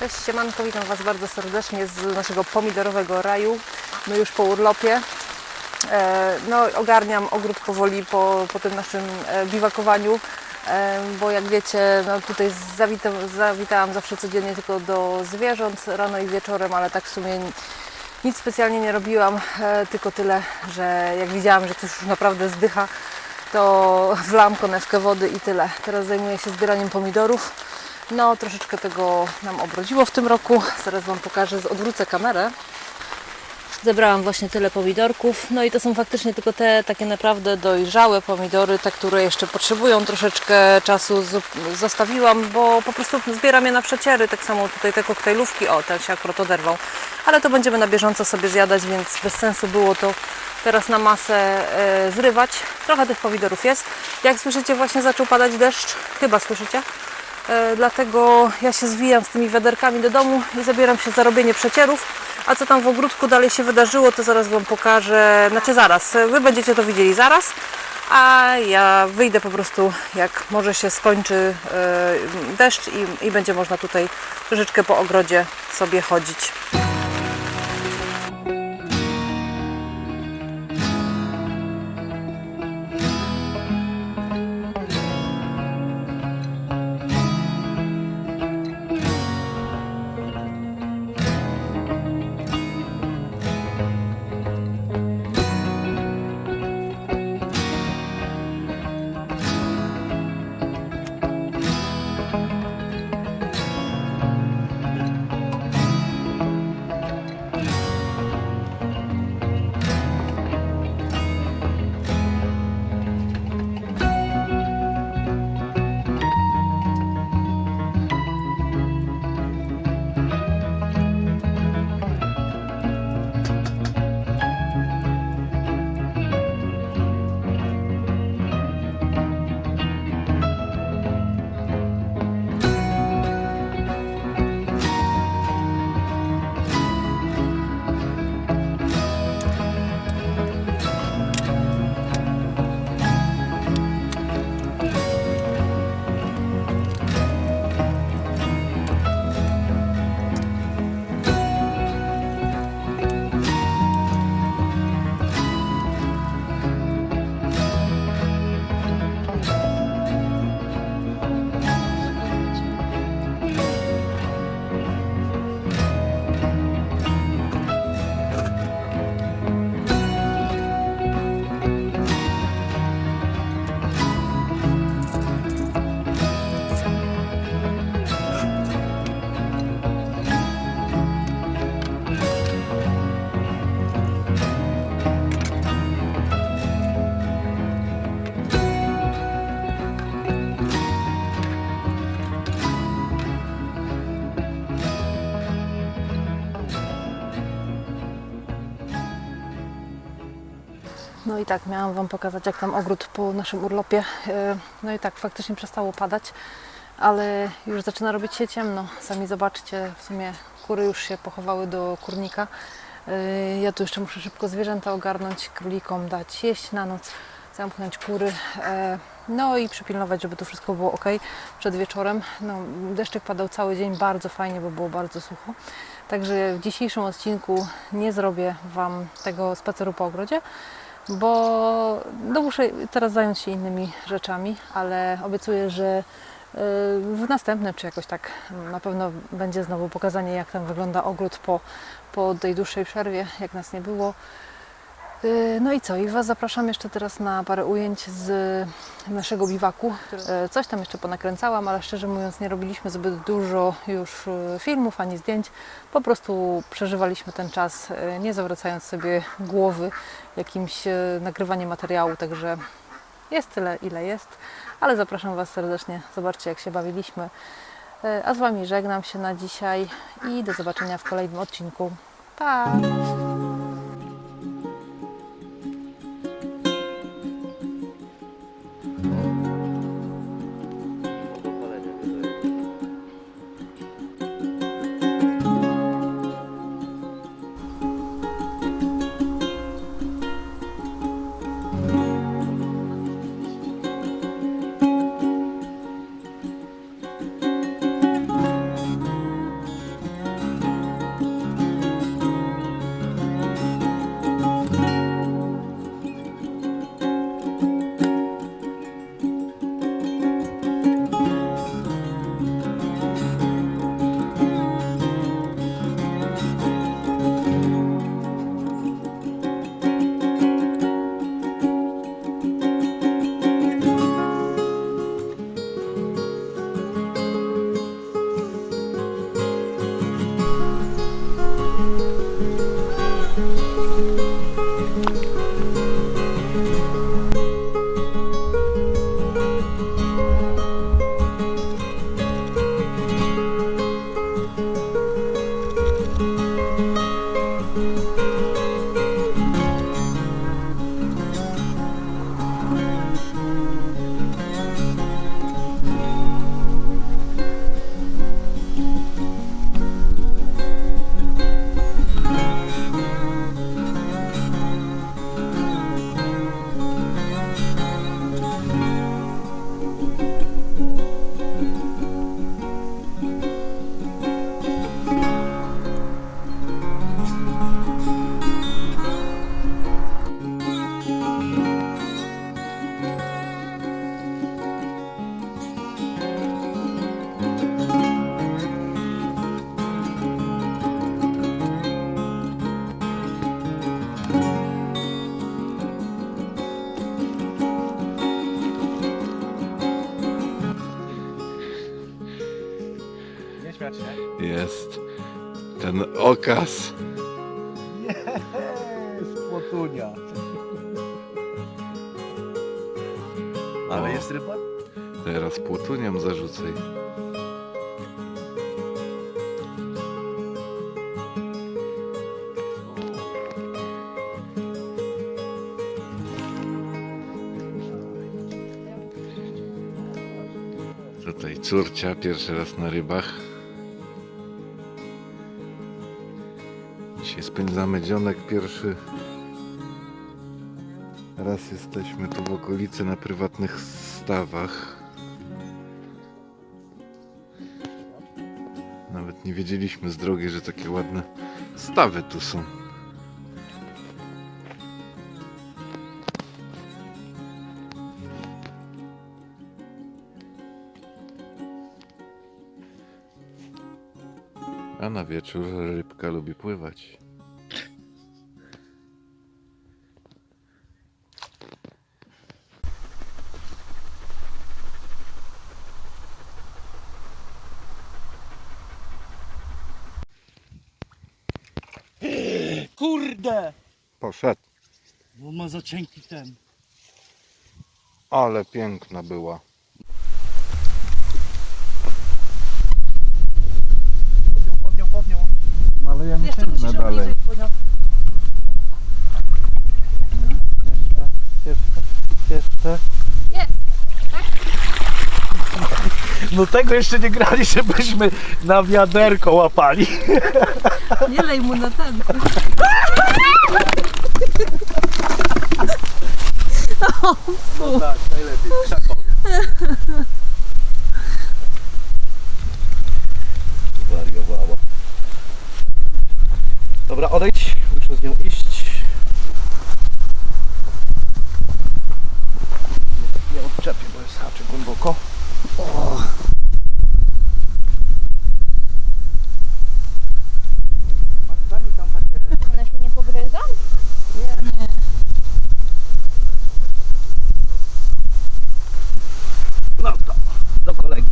Cześć, siemanko, witam Was bardzo serdecznie z naszego pomidorowego raju. My już po urlopie. E, No, ogarniam ogród powoli po, po tym naszym e, biwakowaniu, e, bo jak wiecie, no tutaj zawita, zawitałam zawsze codziennie tylko do zwierząt rano i wieczorem, ale tak w sumie nic specjalnie nie robiłam, tylko tyle, że jak widziałam, że ktoś już naprawdę zdycha, to wlałam konewkę wody i tyle. Teraz zajmuję się zbieraniem pomidorów. No, troszeczkę tego nam obrodziło w tym roku. Zaraz Wam pokażę, odwrócę kamerę. Zebrałam właśnie tyle pomidorków. No i to są faktycznie tylko te takie naprawdę dojrzałe pomidory, te, które jeszcze potrzebują troszeczkę czasu. Zostawiłam, bo po prostu zbieram je na przeciery. Tak samo tutaj te koktajlówki. O, ten się akurat oderwał. Ale to będziemy na bieżąco sobie zjadać, więc bez sensu było to teraz na masę e, zrywać. Trochę tych pomidorów jest. Jak słyszycie, właśnie zaczął padać deszcz. Chyba słyszycie. E, Dlatego ja się zwijam z tymi wiaderkami do domu i zabieram się za robienie przecierów. A co tam w ogródku dalej się wydarzyło, to zaraz Wam pokażę. Znaczy zaraz, Wy będziecie to widzieli zaraz, a ja wyjdę po prostu jak może się skończy e, deszcz i, i będzie można tutaj troszeczkę po ogrodzie sobie chodzić. I tak, miałam Wam pokazać, jak tam ogród po naszym urlopie. E, No i tak, faktycznie przestało padać, ale już zaczyna robić się ciemno. Sami zobaczcie, w sumie kury już się pochowały do kurnika. E, Ja tu jeszcze muszę szybko zwierzęta ogarnąć, królikom dać jeść na noc, zamknąć kury. e, No i przypilnować, żeby to wszystko było ok przed wieczorem. No, deszczyk padał cały dzień, bardzo fajnie, bo było bardzo sucho. Także w dzisiejszym odcinku nie zrobię Wam tego spaceru po ogrodzie, bo no muszę teraz zająć się innymi rzeczami, ale obiecuję, że y, w następnym, czy jakoś tak na pewno będzie znowu pokazanie, jak tam wygląda ogród po, po tej dłuższej przerwie, jak nas nie było. Y, No i co? I Was zapraszam jeszcze teraz na parę ujęć z naszego biwaku. Y, Coś tam jeszcze ponakręcałam, ale szczerze mówiąc nie robiliśmy zbyt dużo już y, filmów ani zdjęć. Po prostu przeżywaliśmy ten czas, nie zawracając sobie głowy jakimś nagrywaniem materiału, także jest tyle, ile jest. Ale zapraszam Was serdecznie. Zobaczcie, jak się bawiliśmy. A z Wami żegnam się na dzisiaj i do zobaczenia w kolejnym odcinku. Pa! Jest ten okaz. Jest płotunia. Ale jest ryba? Teraz płotunią zarzucaj. Tutaj córcia, pierwszy raz na rybach. Spędzamy dzionek pierwszy. Raz jesteśmy tu w okolicy na prywatnych stawach. Nawet nie wiedzieliśmy z drogi, że takie ładne stawy tu są. A na wieczór rybka lubi pływać. Kurde! Poszedł. Bo ma za cienki ten. Ale piękna była. Podnią, podnią, podnią. No ale ja nie Jeszcze ciągnę musisz dalej. obniżyć, bo no. Jeszcze, jeszcze, jeszcze. Nie. No tego jeszcze nie grali, żebyśmy na wiaderko łapali. Nie lej mu na ten. No tak, najlepiej. Krzakowy. Wariowała. Dobra, odejdź. Muszę z nią iść. Nie, nie odczepię, bo jest haczyk głęboko. O. Daj mi tam takie... One się nie pogryzą? No to, do kolegi.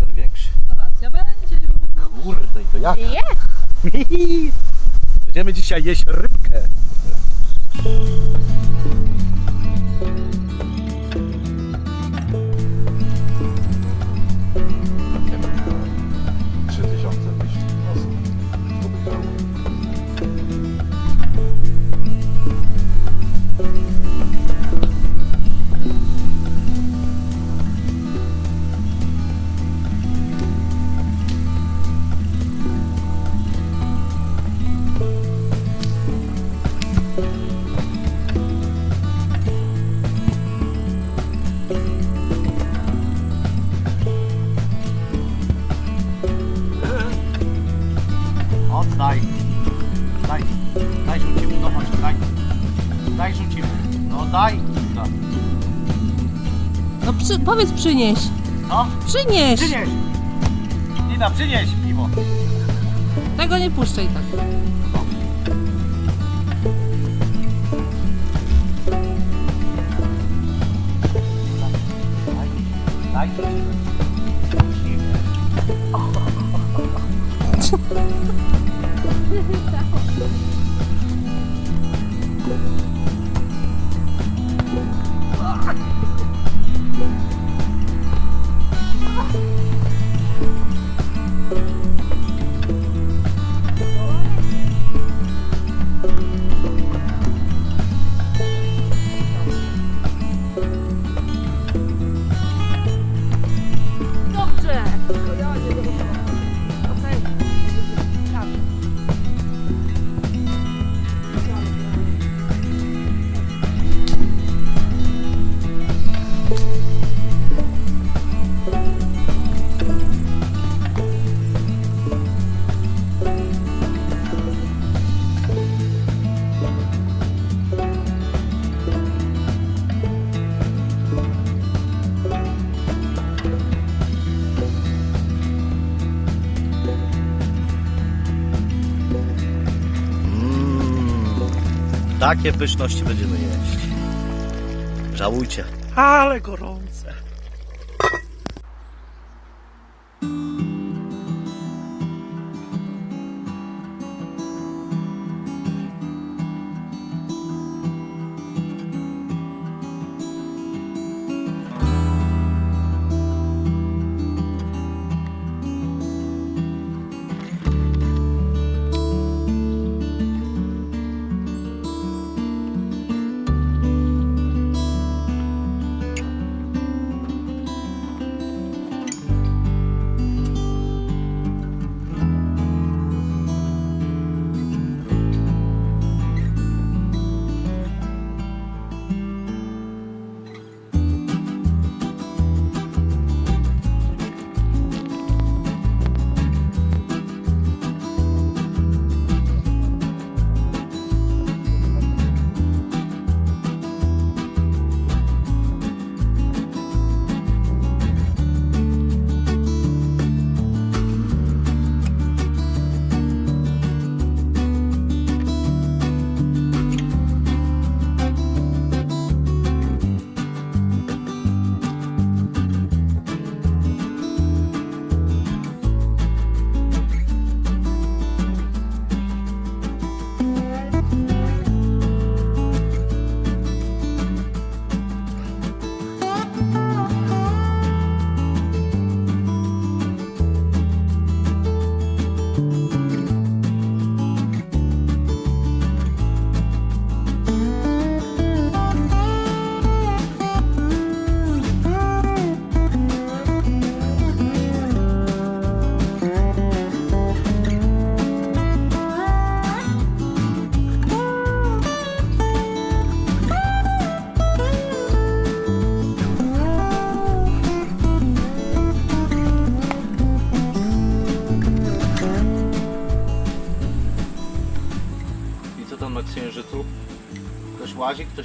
Ten większy. Kolacja będzie już. Kurde, i to jak? Je! Będziemy dzisiaj jeść rybkę. Daj. Rzucimy. No chodź, daj. Daj rzucimy. No daj. No. No przy, powiedz przynieś. no. Przynieś. Przynieś. Nina, przynieś piwo. Tego nie puszczaj tak. Daj. Daj rzucimy. Rzucimy. Tchau. Então. Takie pyszności będziemy jeść. Żałujcie. Ale gorące.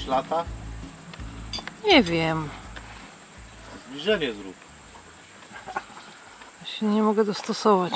Lata? Nie wiem. Zbliżenie zrób. Ja się nie mogę dostosować.